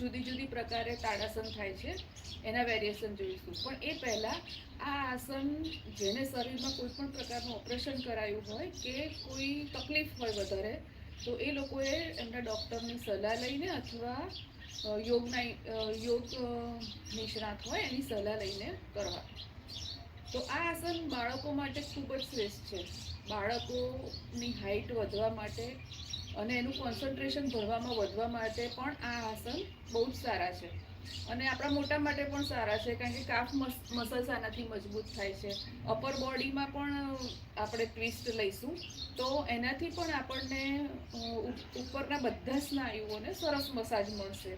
જુદી જુદી પ્રકારે તાડાસન થાય છે. એના વેરિએશન જોઈશું. પણ એ પહેલાં આ આસન જેને શરીરમાં કોઈ પણ પ્રકારનું ઓપરેશન કરાયું હોય કે કોઈ તકલીફ હોય વધારે, તો એ લોકોએ એમના ડૉક્ટરની સલાહ લઈને અથવા યોગના યોગ નિષ્ણાત હોય એની સલાહ લઈને કરવા. તો આ આસન બાળકો માટે ખૂબ જ શ્રેષ્ઠ છે. બાળકોની હાઇટ વધવા માટે અને એનું કોન્સન્ટ્રેશન ભણવામાં વધવા માટે પણ આ આસન બહુ જ સારા છે. અને આપણા મોટા માટે પણ સારા છે, કારણ કે કાફ મસલ્સ આનાથી મજબૂત થાય છે. અપર બોડીમાં પણ આપણે ટ્વિસ્ટ લઈશું, તો એનાથી પણ આપણને ઉપરના બધા સ્નાયુઓને સરસ મસાજ મળશે.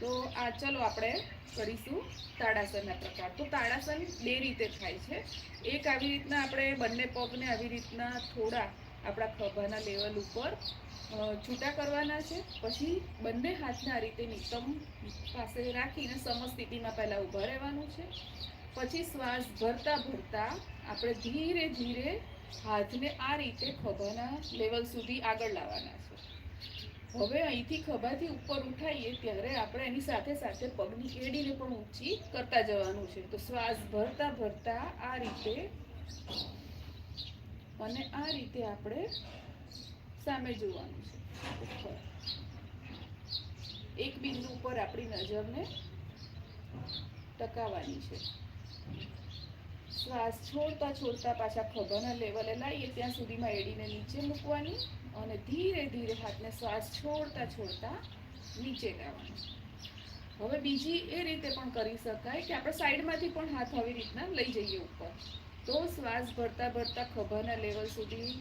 તો આ ચલો આપણે કરીશું તાડાસનના પ્રકાર. તો તાડાસન બે રીતે થાય છે. એક આવી રીતના આપણે બંને પગને આવી રીતના થોડા આપણા ખભાના લેવલ ઉપર છૂટા કરવાના છે. પછી બંને હાથને આ રીતે નિતમ પાસે રાખીને સમસ્થિતિમાં પહેલાં ઊભા રહેવાનું છે. પછી શ્વાસ ભરતા ભરતા આપણે ધીરે ધીરે હાથને આ રીતે ખભાના લેવલ સુધી આગળ લાવવાના છે. હવે અહીંથી ખભાથી ઉપર ઉઠાઈએ ત્યારે આપણે એની સાથે સાથે પગની એડીને પણ ઊંચી કરતા જવાનું છે. તો શ્વાસ ભરતા ભરતા આ રીતે અને આ રીતે આપણે સામે જોવાનું છે. એક બિંદુ ઉપર આપણી નજરને ટકાવવાની છે. શ્વાસ છોડતા છોડતા પાછા ખભાના લેવલે લાવીએ ત્યાં સુધીમાં એડીને નીચે મૂકવાની અને ધીરે ધીરે હાથને શ્વાસ છોડતા છોડતા નીચે લાવવાનો હવે બીજી એ રીતે પણ કરી શકાય કે આપણે સાઈડમાંથી પણ હાથ આવી રીતના લઈ જઈએ ઉપર. તો શ્વાસ ભરતા ભરતા ખભાના લેવલ સુધી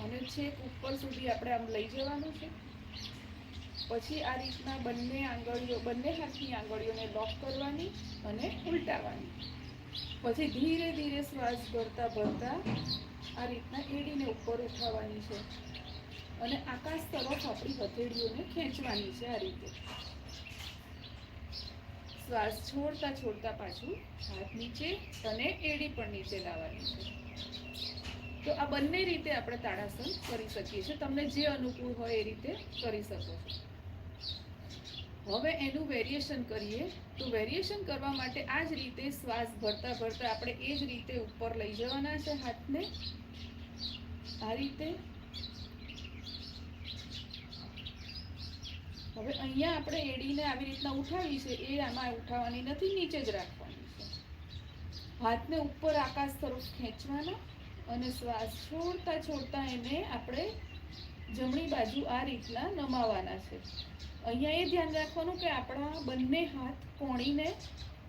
અને છેક ઉપર સુધી આપણે આમ લઈ જવાનું છે. પછી આ રીતના બંને આંગળીઓ, બંને હાથની આંગળીઓને લોક કરવાની અને ઉલટાવાની. પછી ધીરે ધીરે શ્વાસ ભરતા ભરતા આ રીતના એડીને ઉપર ઉઠાવવાની છે. અને આકાશ તરફ આપણી હથેળીઓને ખેંચવાની છે આ રીતે. શ્વાસ છોડતા છોડતા પાછું હાથ નીચે અને એડી પણ નીચે લાવવાની છે. તો આ બંને રીતે આપણે તાડાસન કરી શકીએ છીએ. તમને જે અનુકૂળ હોય એ રીતે કરી શકો છો. હવે એનું વેરિએશન કરીએ. તો વેરિએશન કરવા માટે આ જ રીતે શ્વાસ ભરતા ભરતા આપણે એ જ રીતે ઉપર લઈ જવાના છે હાથને. આ રીતે હવે અહીંયા આપણે એડીને આવી રીતના ઉઠાવી છે, એ આમાં ઉઠાવવાની નથી, નીચે જ રાખવાની છે. હાથને ઉપર આકાશ તરફ ખેંચવાના અને શ્વાસ છોડતા છોડતા એને આપણે જમણી બાજુ આ રીતના નમાવાના છે. અહીંયા એ ધ્યાન રાખવાનું કે આપણા બંને હાથ કોણીને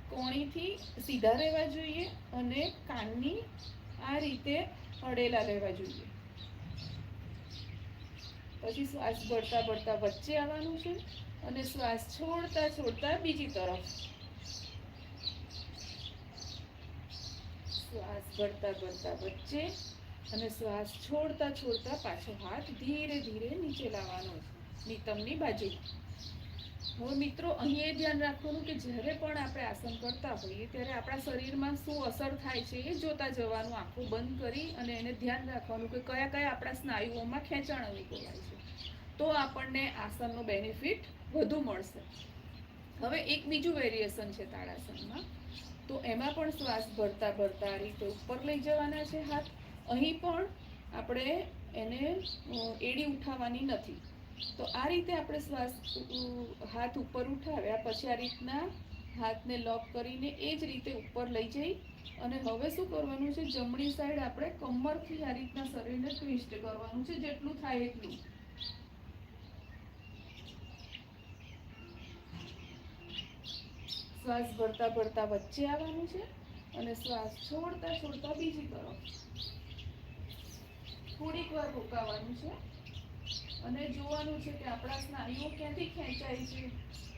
કોણીથી સીધા રહેવા જોઈએ અને કાનની આ રીતે અડેલા રહેવા જોઈએ. પછી શ્વાસ ભરતા ભરતા વચ્ચે આવવાનું છે અને શ્વાસ છોડતા છોડતા બીજી તરફ. શ્વાસ ભરતા ભરતા વચ્ચે અને શ્વાસ છોડતા છોડતા પાછો હાથ ધીરે ધીરે નીચે લાવવાનો છે. નિતમની બાજુ. હવે મિત્રો, અહીં એ ધ્યાન રાખવાનું કે જ્યારે પણ આપણે આસન કરતા હોઈએ, ત્યારે આપણા શરીરમાં શું અસર થાય છે એ જોતા જવાનું આંખો બંધ કરી અને એને ધ્યાન રાખવાનું કે કયા કયા આપણા સ્નાયુઓમાં ખેંચાણ અનુભવાય છે. તો આપણને આસનનો બેનિફિટ વધુ મળશે. હવે એક બીજું વેરિએશન છે તાળાસનમાં. તો એમાં પણ શ્વાસ ભરતા ભરતા આ રીતે ઉપર લઈ જવાના છે હાથ. અહીં પણ આપણે એને એડી ઉઠાવવાની નથી. તો આ રીતે આપણે શ્વાસ હાથ ઉપર ઉઠાવ્યા પછી આ રીતના હાથને લોક કરીને એ જ રીતે ઉપર લઈ જઈ અને હવે શું કરવાનું છે? જમણી સાઈડ આપણે કમરથી આ રીતના શરીરને ટ્વિસ્ટ કરવાનું છે, જેટલું થાય એટલું. શ્વાસ ભરતા ભરતા વચ્ચે આવવાનું છે અને શ્વાસ છોડતા છોડતા બીજી તરફ. થોડીક વાર રોકાવાનું છે. અને જોવાનું છે કે આપણા સ્નાયુઓ ક્યાંથી ખેંચાય છે?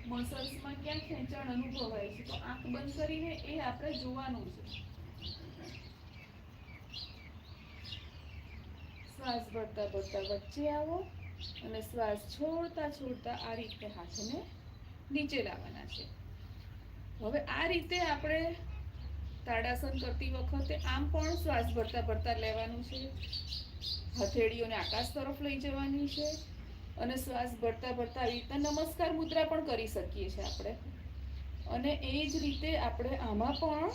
મસલ્સમાં ક્યાં ખેંચાણ અનુભવાય છે? તો આંખ બંધ કરીને એ આપણે જોવાનું છે. શ્વાસ ભરતા ભરતા વચ્ચે આવો અને શ્વાસ છોડતા છોડતા આ રીતે હાથને નીચે લાવવાના છે. હવે આ રીતે આપણે તાડાસન કરતી વખતે આમ પણ શ્વાસ ભરતા ભરતા લેવાનું છે. હથેળીઓને આકાશ તરફ લઈ જવાની છે અને શ્વાસ ભરતા ભરતા આવી રીતે નમસ્કાર મુદ્રા પણ કરી શકીએ છીએ આપણે. અને એ જ રીતે આપણે આમાં પણ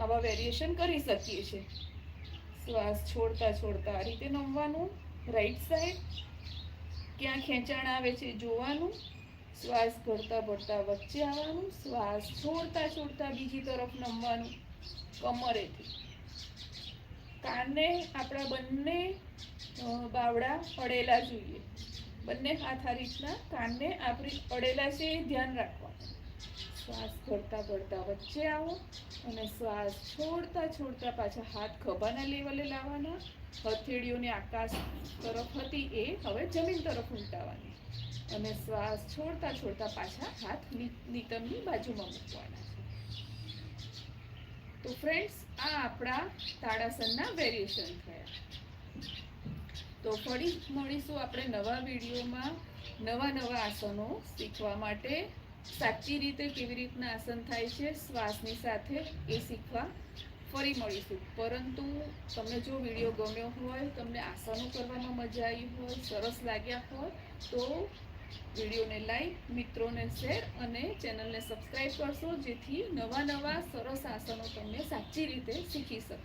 આવા વેરિએશન કરી શકીએ છીએ. શ્વાસ છોડતા છોડતા આ રીતે નમવાનું રાઈટ સાઈડ ક્યાં ખેંચાણ આવે છે જોવાનું, શ્વાસ ભરતા ભરતા વચ્ચે આવવાનું, શ્વાસ છોડતા છોડતા બીજી તરફ નમવાનું. કમરેથી કાનને આપણા બંને બાવડા અડેલા જોઈએ. બંને હાથ આ રીતના કાનને આપણી અડેલા છે એ ધ્યાન રાખવાનું. શ્વાસ ભરતા ભરતા વચ્ચે આવો અને શ્વાસ છોડતા છોડતા પાછા હાથ ખભાના લેવલે લાવવાના. હથેળીઓને આકાશ તરફ હતી એ હવે જમીન તરફ ઉલટાવાની. અને શ્વાસ છોડતા છોડતા પાછા હાથ નીતમની બાજુમાં મૂકવાના તો ફ્રેન્ડ્સ આ આપણા તાડાસનના વેરિએશન થયા. તો ફરી મળીશું આપણે નવા વિડીયોમાં નવા નવા આસનો શીખવા માટે. સાચી રીતે કેવી રીતના આસન થાય છે, શ્વાસની સાથે એ શીખવા ફરી મળીશું. પરંતુ તમને જો વીડિયો ગમ્યો હોય, તમને આસનો કરવામાં મજા આવી હોય, સરસ લાગ્યા હોય, તો વિડીયોને લાઈક, મિત્રોને શેર અને ચેનલને સબસ્ક્રાઈબ કરશો જેથી નવા નવા સરસ આસનો તમને સાચી રીતે શીખી શકશો.